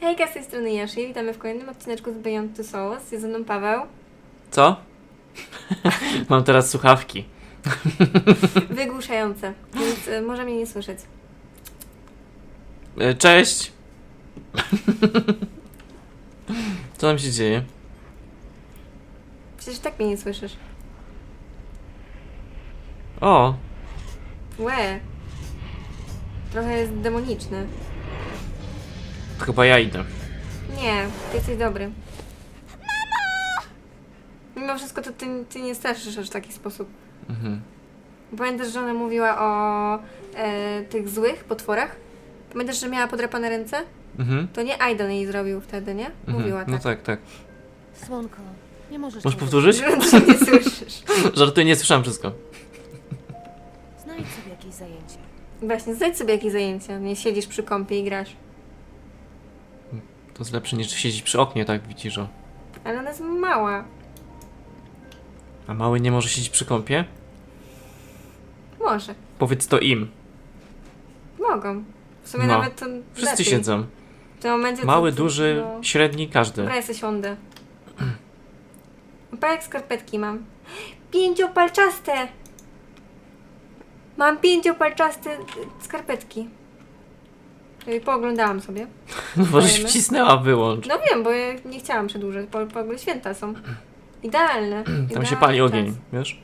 Hejka, z tej strony Jaszy. Witamy w kolejnym odcineczku z Beyond Two Souls. Jest ze mną Paweł. Co? Mam teraz słuchawki. Wygłuszające, więc y, może mnie nie słyszeć. E, Cześć! Co tam się dzieje? Przecież tak mnie nie słyszysz. O, Łe. Trochę jest demoniczny. To chyba ja idę. Nie, ty jesteś dobry. Mimo wszystko to ty, ty nie straszysz aż w taki sposób. Mhm. Pamiętasz, że ona mówiła o e, tych złych potworach? Pamiętasz, że miała podrapane ręce? Mhm. To nie Aidan jej zrobił wtedy, nie? Mówiła mhm. tak. No tak, tak. Słonko, nie możesz... Możesz tego powtórzyć? Że nie słyszysz. Żartuję, nie słyszałem wszystko. Znajdź sobie jakieś zajęcie. Właśnie, znajdź sobie jakieś zajęcia. Nie siedzisz przy kąpie i grasz. To jest lepsze niż siedzieć przy oknie, tak widzisz, o. Ale ona jest mała. A mały nie może siedzieć przy kąpie? Może. Powiedz to im. Mogą. W sumie No. nawet to Wszyscy lepiej. siedzą. W tym momencie Mały, to, duży, No. średni, każdy. Dobra, ja sobie siądę. Pa jak skarpetki mam. Pięciopalczaste! Mam pięciopalczaste y, skarpetki. Czyli pooglądałam sobie. No bo żeś Dajemy. wcisnęła wyłącz. No wiem, bo ja nie chciałam przedłużać, bo w ogóle święta są. Idealne. Tam się Idealny pali czas. ogień, wiesz?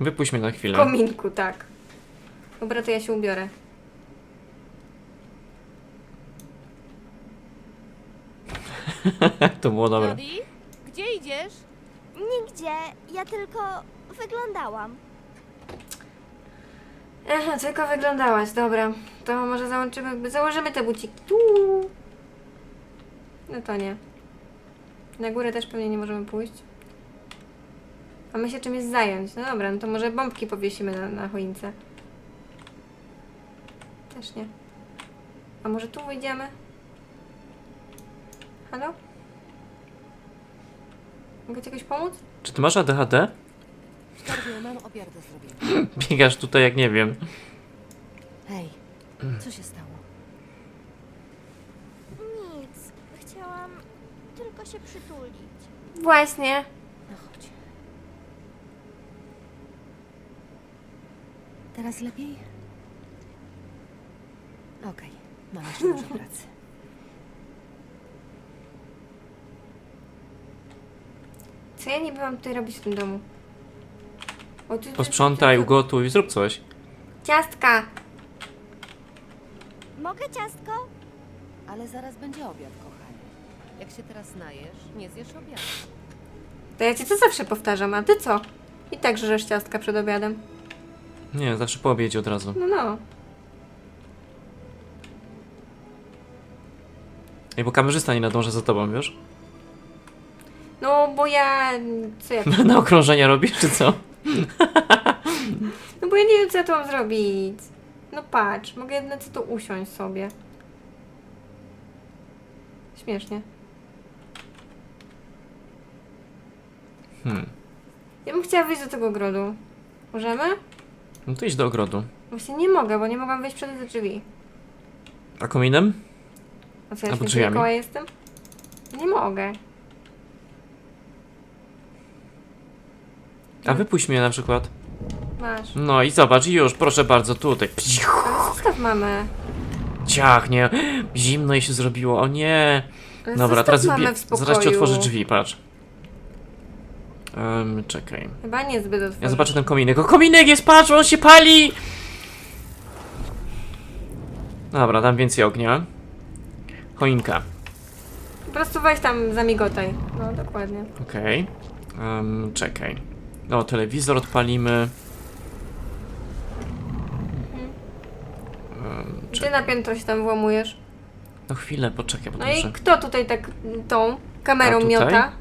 Wypuść mnie na W chwilę. kominku, tak. Dobra, to ja się ubiorę. to było dobre. Jody, gdzie idziesz? Nigdzie, ja tylko wyglądałam. Aha, tylko wyglądałaś, dobra. To może załączymy, założymy te buciki. Tu. No to nie. Na górę też pewnie nie możemy pójść. Mamy się czymś zająć. No dobra, no to może bombki powiesimy na, na choince. Też nie. A może tu wyjdziemy? Halo? Mogę ci jakoś pomóc? Czy ty masz ADHD? Skarbie, mam obiad do zrobienia. Biegasz tutaj jak nie wiem. Hej, co się stało? Nic, chciałam tylko się przytulić. Właśnie. No chodź. Teraz lepiej? Okej, mam jeszcze dużo pracy. Co ja niby mam tutaj robić w tym domu? O, tu- tu- Posprzątaj, tu- tu- ugotuj, zrób coś. Ciastka! Mogę ciastko? Ale zaraz będzie obiad, kochanie. Jak się teraz najesz, nie zjesz obiadu. To ja ci to zawsze powtarzam, a ty co? I tak żresz ciastka przed obiadem. Nie, zawsze po obiedzie od razu. No no. Ej, bo kamerzysta nie nadąża za tobą, wiesz? No bo ja... Co ja... Na okrążenia robisz, czy co? No bo ja nie wiem co ja tu mam zrobić. No patrz, mogę jedno co tu usiąść sobie. Śmiesznie. Hmm. Ja bym chciała wyjść do tego ogrodu. Możemy? No to idź do ogrodu. Właśnie nie mogę, bo nie mogłam wejść przez te drzwi. A kominem? A co ja Albo święty drzwiami. Mikołaj jestem? Nie mogę. A wypuść mnie na przykład. Masz. No i zobacz, już, proszę bardzo, tutaj. Psiu, Ale zostaw mamę. ciachnie. Zimno jej się zrobiło, o nie. Ale Dobra, zostaw teraz mamę w spokoju. zaraz ci otworzę drzwi, patrz. Um, czekaj. Chyba niezbyt otworzę. Ja zobaczę ten kominek. O, kominek jest, patrz, on się pali! Dobra, dam więcej ognia. Choinka. Po prostu weź tam zamigotaj. No, dokładnie. Okej. Em, czekaj. O, telewizor odpalimy. Um, Gdzie czekaj. na piętro się tam włamujesz? No chwilę, poczekaj, bo No i kto tutaj tak tą kamerą tutaj? miota?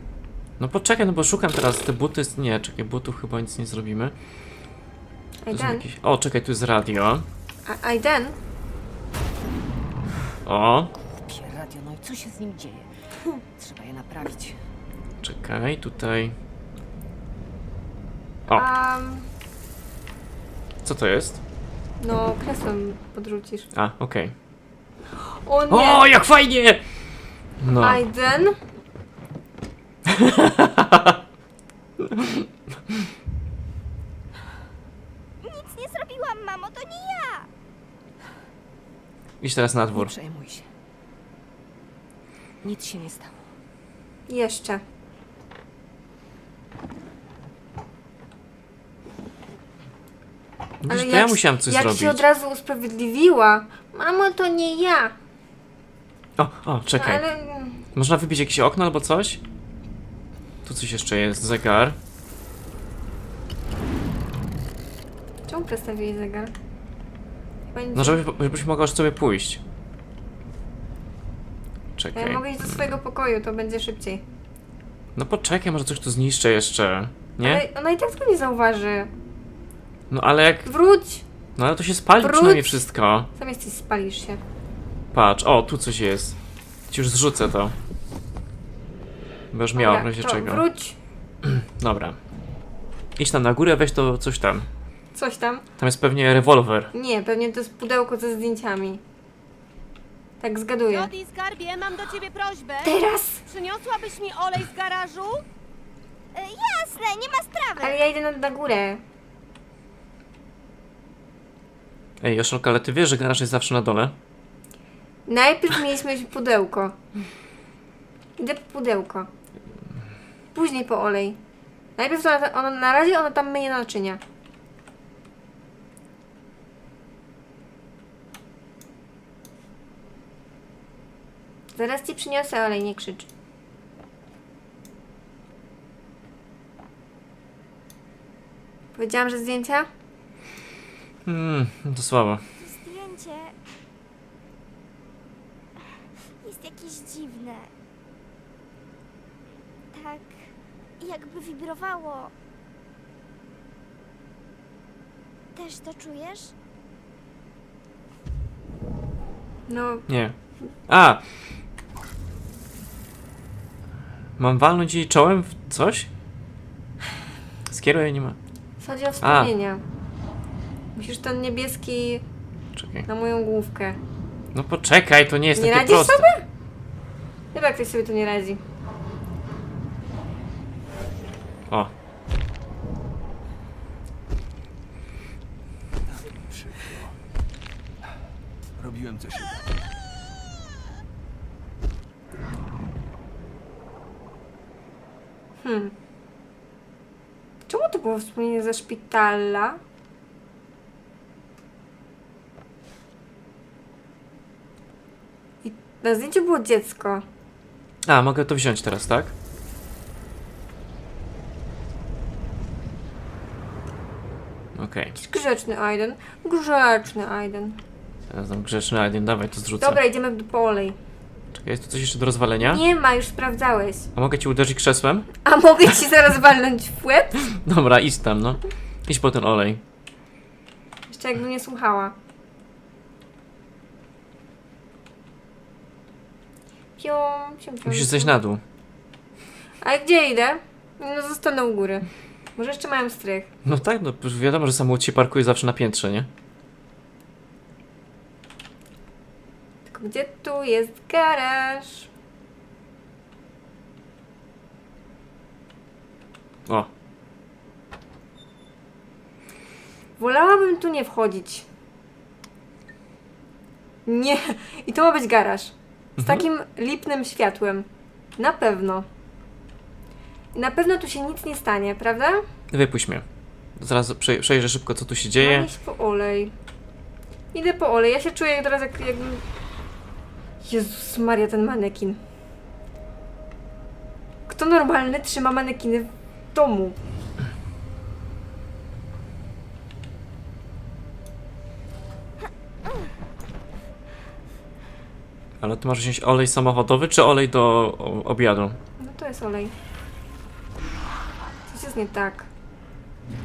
No poczekaj, no bo szukam teraz te buty. Nie, czekaj, butów chyba nic nie zrobimy. To są Aiden? jakieś... O, czekaj, tu jest radio. A- Aiden? O, radio, no i co się z nim dzieje? Trzeba je naprawić. czekaj, tutaj... O. Um, Co to jest? no, kresłem podrzucisz. A, okej. O nie! O, jak fajnie! No. Aiden? Nic nie zrobiłam, mamo, to nie ja! Idź teraz na Nie dwór. przejmuj się. Nic się nie stało. Jeszcze. Widzisz, to jak, ja musiałam coś jak zrobić. się od razu usprawiedliwiła. Mamo, to nie ja. O, o, czekaj. Ale... Można wybić jakieś okno albo coś? Tu coś jeszcze jest, zegar. Czemu przestawiłeś zegar? Chyba nic- No, żeby, żebyś mogła już sobie pójść. Ja Czekaj. mogę iść do swojego pokoju, to będzie szybciej. No poczekaj, może coś tu zniszczę jeszcze. Nie? Ale ona i tak tego nie zauważy. No ale jak... Wróć! No ale to się spali Wróć! przynajmniej wszystko. Sam jesteś, spalisz się. Patrz, o, tu coś jest. Ci już zrzucę to. Bo już miała w razie to czego. Wróć! Dobra. Idź tam na górę, weź to coś tam. Coś tam. Tam jest pewnie rewolwer. Nie, pewnie to jest pudełko ze zdjęciami. Tak zgaduję. Jody, skarbie, mam do ciebie prośbę. Teraz! Przyniosłabyś mi olej z garażu? E, jasne, nie ma sprawy. Ale ja idę na, na górę. Ej, Joszelka, ale ty wiesz, że garaż jest zawsze na dole? Najpierw mieliśmy pudełko. Idę po pudełko. Później po olej. Najpierw to na razie ona tam myje naczynia. Zaraz ci przyniosę olej, nie krzycz. Powiedziałam, że zdjęcia? Hmm, to słabo. Zdjęcie jest jakieś dziwne. Tak, jakby wibrowało. Też to czujesz? No, Nie. A! Mam walnąć jej czołem w coś? Skieruję, nie ma. chodzi o wspomnienia. Musisz ten niebieski Czekaj. na moją główkę. No poczekaj, to nie jest Nie takie radzisz proste. sobie? Chyba ktoś sobie tu nie radzi. O, Przykro. Robiłem coś. Hmm. Czemu to było wspomnienie ze szpitala? Na zdjęciu było dziecko. a mogę to wziąć teraz, tak? Okej, Jakiś grzeczny Aiden. Grzeczny Aiden. teraz tam grzeczny Aiden, dawaj to zrzucę. Dobra, idziemy po olej. Czekaj, jest tu coś jeszcze do rozwalenia? Nie ma, już sprawdzałeś. A mogę ci uderzyć krzesłem? A mogę ci zaraz walnąć w łeb? Dobra, idź tam, no. Idź po ten olej. Jeszcze jakbym nie słuchała. Pium, pium, Musisz zejść na dół. A gdzie idę? No zostanę u góry. Może jeszcze mają strych. No tak, no wiadomo, że samochód się parkuje zawsze na piętrze, nie? Tylko gdzie tu jest garaż? O, Wolałabym tu nie wchodzić. Nie. I to ma być garaż. Z takim lipnym światłem. Na pewno. Na pewno tu się nic nie stanie, prawda? wypuść mnie. Zaraz prze- przejrzę szybko, co tu się dzieje. Mam iść po olej. Idę po olej. Ja się czuję teraz jak, jakbym... Jezus Maria, ten manekin. Kto normalny trzyma manekiny w domu? Ale ty masz wziąć olej samochodowy, czy olej do o, obiadu? No to jest olej. Coś jest nie tak.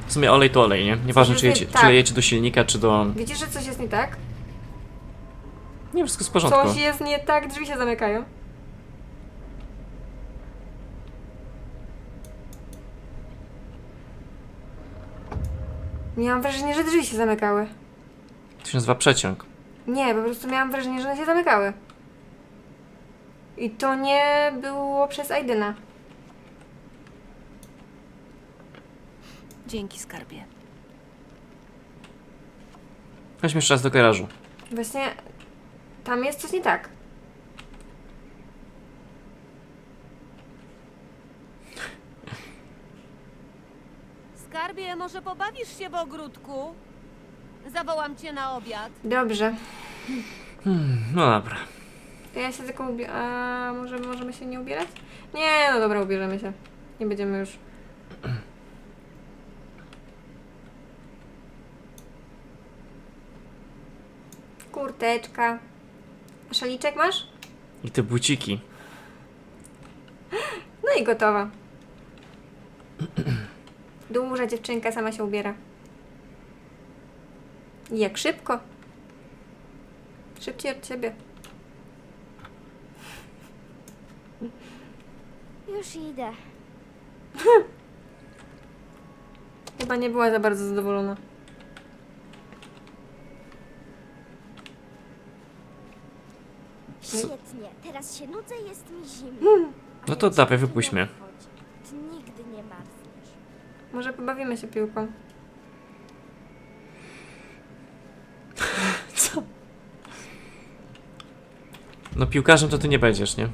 W sumie olej to olej, nie? Nieważne, czy, jecie, czy tak. lejecie do silnika, czy do... Widzisz, że coś jest nie tak? Nie, wszystko jest w porządku. Coś jest nie tak, drzwi się zamykają. Miałam wrażenie, że drzwi się zamykały. To się nazywa przeciąg. Nie, po prostu miałam wrażenie, że one się zamykały. I to nie było przez Aidena. Dzięki, skarbie. Chodźmy jeszcze raz do garażu. Właśnie tam jest coś nie tak. Skarbie, może pobawisz się w ogródku? Zawołam cię na obiad. Dobrze. No dobra. Ja się tylko ubie... A może możemy się nie ubierać? Nie, no dobra, ubierzemy się. Nie będziemy już... Kurteczka. A szaliczek masz? I te buciki. No i gotowa. Duża dziewczynka sama się ubiera. Jak szybko. Szybciej od ciebie. Już idę. Chyba nie była za bardzo zadowolona. Świetnie. Teraz się nudzę, jest mi zimno. No to dawaj, wypuść mnie. Ty nigdy nie marzniesz. Może pobawimy się piłką. Co? No piłkarzem to ty nie będziesz, nie?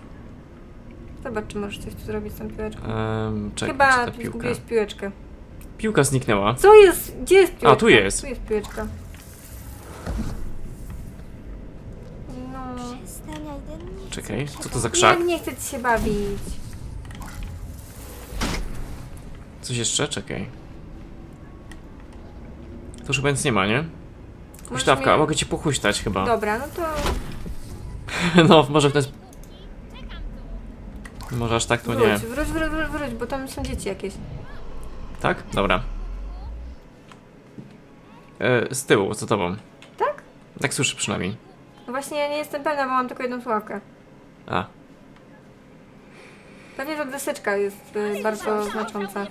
Zobacz, czy możesz coś tu zrobić z tą piłeczką. Um, czekaj, Chyba gdzie ta tu piłka? zgubiłeś piłeczkę. Piłka zniknęła. Co jest? Gdzie jest piłeczka? tu jest. Tu jest piłeczka. No. Przestań, Aiden, nie chcę Czekaj, co to za krzak? Jak nie chcę ci się bawić? Coś jeszcze? Czekaj. To już chyba nic nie ma, nie? Huśtawka, mnie- mogę ci pochuśtać chyba. Dobra, no to No, może w ten... sp- Może aż tak to nie. wróć, wróć, wróć, wróć, wróć, bo tam są dzieci jakieś. Tak? Dobra. E, z tyłu, za tobą. Tak? Tak słyszę przynajmniej. No właśnie ja nie jestem pewna, bo mam tylko jedną sławkę. A, Pewnie ta deseczka jest y, bardzo znacząca.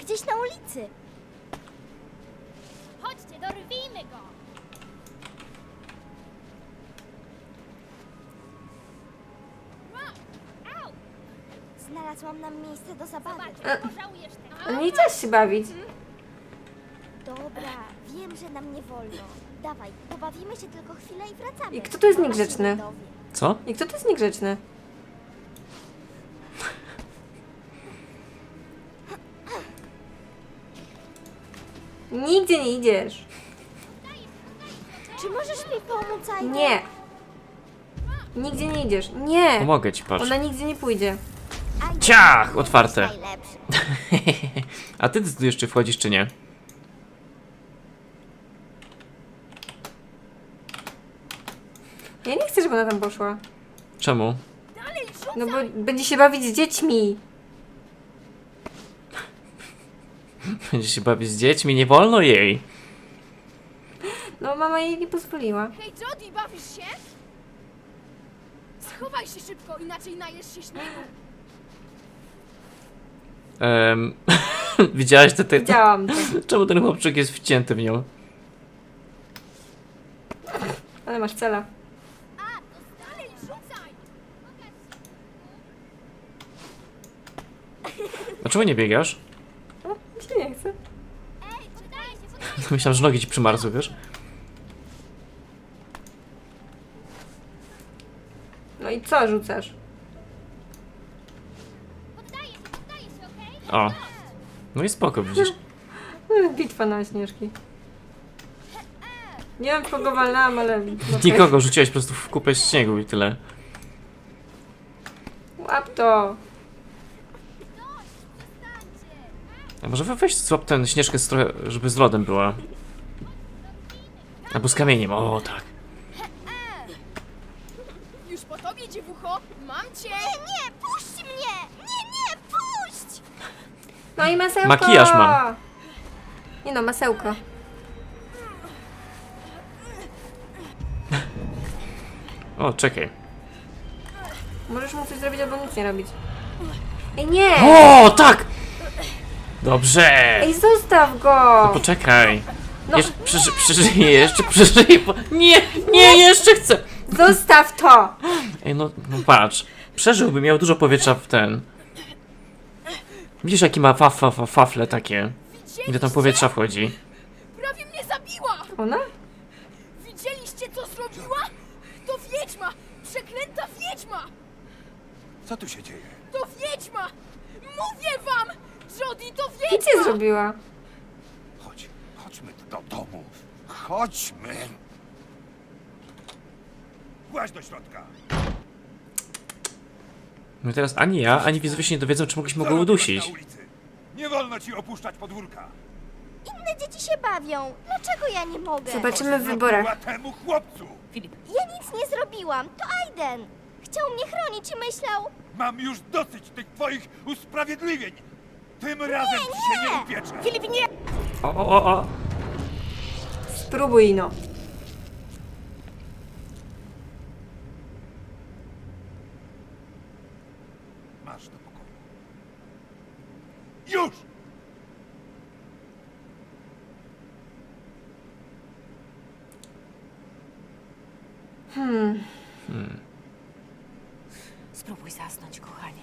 Gdzieś na ulicy. Znalazłam nam miejsce do zabawy. Zobacz, pożałujesz tego. Nie chciałaś się bawić. Dobra, wiem, że nam nie wolno. Dawaj, pobawimy się tylko chwilę i wracamy. I kto tu jest niegrzeczny? co? I kto to jest niegrzeczny? Nigdzie nie idziesz. Czy możesz mi pomóc? Nie. Nigdzie nie idziesz. Nie. Pomogę ci, patrz. Ona nigdzie nie pójdzie. Ciach! Otwarte. Najlepszy. A ty decydujesz, czy wchodzisz, czy nie? Ja nie chcę, żeby ona tam poszła. Czemu? No bo będzie się bawić z dziećmi. Będzie się bawić z dziećmi, nie wolno jej. No mama jej nie pozwoliła. Hej, Jody, bawisz się? Schowaj się szybko, inaczej najesz się śniegu. Um, widziałaś te, te... Widziałam to. Czemu ten chłopczyk jest wcięty w nią? Ale masz cela. Rzucaj! Dlaczego nie biegasz? No, mi się nie chce. Myślałem, że nogi ci przymarzły, wiesz? No i co rzucasz? Poddaję się, poddaję się, okej? O. No i spoko, widzisz. Bitwa na śnieżki. Nie wiem, kogo walnęłam, ale... okej. Nikogo rzuciłeś po prostu w kupę śniegu i tyle. Łap to. A może we- weź złap ten śnieżkę, z trochę, żeby z lodem była. Albo z kamieniem, o tak. Już po tobie, dziewucho! Mam cię! Nie, nie, puść mnie! Nie, nie, puść! No i masełko! Makijaż mam. Nie no, masełko. O, czekaj. Możesz mu coś zrobić albo nic nie robić. Ej, nie! O, tak! Dobrze! Ej, zostaw go! Poczekaj. No. Jeszcze przeży, przeżyję, jeszcze przeżyję. Nie, nie, jeszcze chcę! Zostaw to! Ej, no, no patrz. Przeżyłby, miał dużo powietrza w ten. Widzisz, jaki ma faf, faf, faf, fafle takie. Ile tam powietrza wchodzi. Prawie mnie zabiła! Ona? Widzieliście, co zrobiła? To wiedźma! Przeklęta wiedźma! Co tu się dzieje? To wiedźma! Mówię wam! Jody, to wiedźma! nie zrobiła. Chodź, chodźmy do domu. Chodźmy. Właź do środka. No i teraz ani ja, ani widzowie się nie dowiedzą, czy mogliśmy go udusić. Nie wolno ci opuszczać podwórka. Inne dzieci się bawią. Dlaczego ja nie mogę? Zobaczymy w wyborach. temu chłopcu. Ja nic nie zrobiłam. To Aiden. Chciał mnie chronić i myślał... Mam już dosyć tych twoich usprawiedliwień. Tym razem ci się nie upiecze. Filip, nie! O, o, o, o. Spróbuj no. Masz do pokoju. Już! Spróbuj zasnąć, kochanie.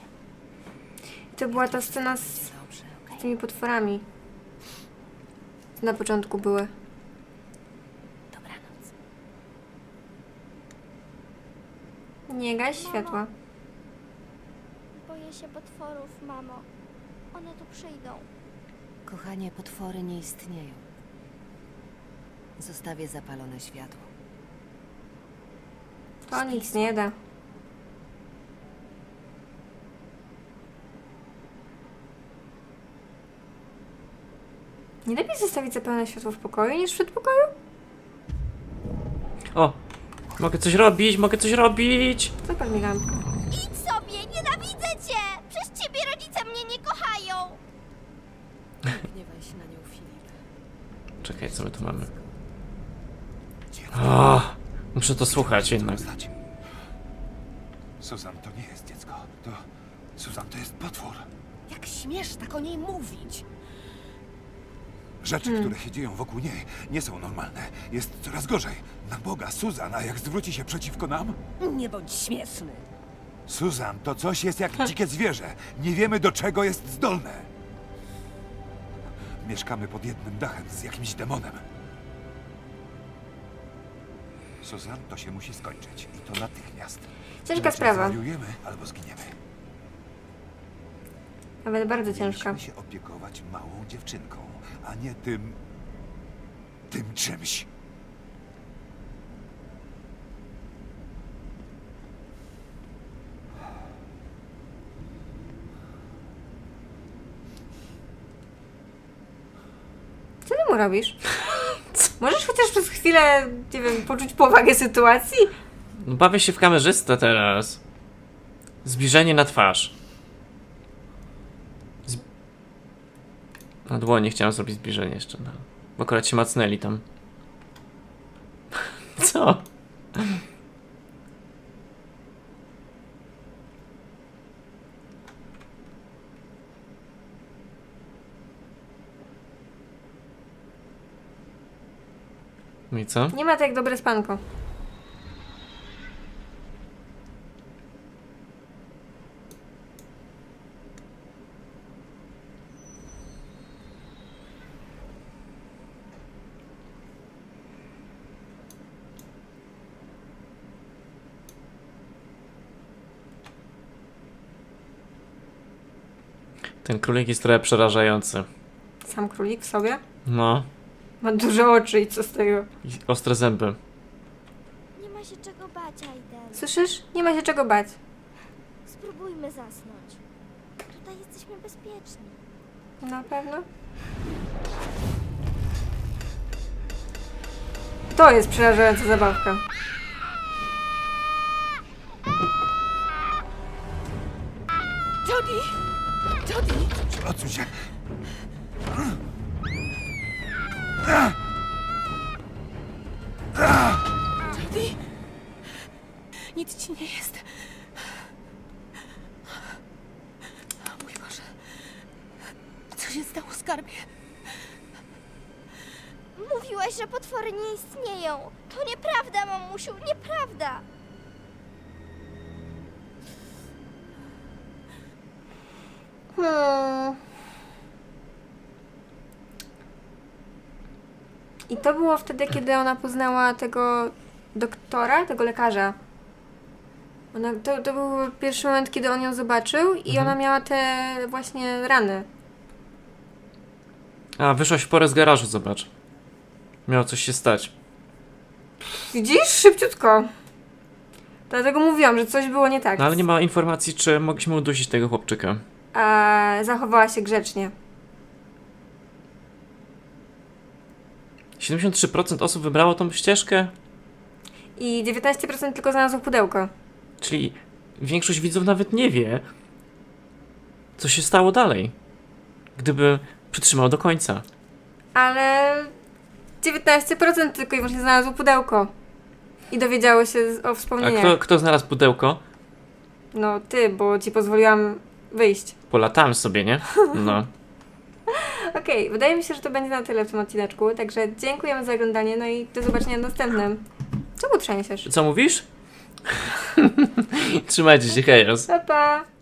To była ta scena z Dobrze, okej? tymi potworami. Na początku były. Dobranoc. Nie gaś światła. Boję się potworów, mamo. One tu przyjdą. Kochanie, potwory nie istnieją. Zostawię zapalone światło. To nic nie da. Nie lepiej zostawić zapalone światło w pokoju niż w przedpokoju? O! Mogę coś robić, mogę coś robić! Zapal mi lampkę. Co my tu mamy? O, muszę to słuchać jednak. Znać. Susan to nie jest dziecko. To... Susan to jest potwór. Jak śmiesz tak o niej mówić? Rzeczy, które się dzieją wokół niej, nie są normalne. Jest coraz gorzej. Na Boga, Susan, a jak zwróci się przeciwko nam? Nie bądź śmieszny. Susan, to coś jest jak dzikie zwierzę. Nie wiemy, do czego jest zdolne. Mieszkamy pod jednym dachem z jakimś demonem. Susan, to się musi skończyć. I to natychmiast. Ciężka Inaczej sprawa. Zwariujemy albo zginiemy. Nawet bardzo ciężka. Mieliśmy się opiekować małą dziewczynką, a nie tym... tym czymś. Robisz? Możesz chociaż przez chwilę, nie wiem, poczuć powagę sytuacji? No bawię się w kamerzystę teraz. Zbliżenie na twarz. Na dłonie chciałem zrobić zbliżenie jeszcze, no. Bo akurat się macnęli tam. Co? No i co? Nie ma tak jak dobre spanko. Ten królik jest trochę przerażający. Sam królik w sobie. No. Ma duże oczy i co z tego? I ostre zęby. Nie ma się czego bać, Aiden. Słyszysz? Nie ma się czego bać. Spróbujmy zasnąć. Tutaj jesteśmy bezpieczni. Na pewno? To jest przerażająca zabawka. Jody! Jody! Odsuń się! I to było wtedy, kiedy ona poznała tego doktora, tego lekarza. Ona, to, to był pierwszy moment, kiedy on ją zobaczył i Mhm. ona miała te właśnie rany. A, wyszłaś w porę z garażu, zobacz. Miało coś się stać. Widzisz? Szybciutko. Dlatego mówiłam, że coś było nie tak. No ale nie ma informacji, czy mogliśmy udusić tego chłopczyka. A zachowała się grzecznie. 73% osób wybrało tą ścieżkę, I 19% tylko znalazło pudełko. czyli większość widzów nawet nie wie, co się stało dalej. Gdyby przytrzymał do końca. Ale 19% tylko i wyłącznie znalazło pudełko. I dowiedziało się o A wspomnieniach. kto, kto znalazł pudełko? No ty, bo ci pozwoliłam wyjść. Polatałem sobie, nie? No. Okej, wydaje mi się, że to będzie na tyle w tym odcineczku, także dziękujemy za oglądanie, no i do zobaczenia w następnym. Czemu trzęsiesz? Co mówisz? Trzymajcie się, hejos. Pa, pa!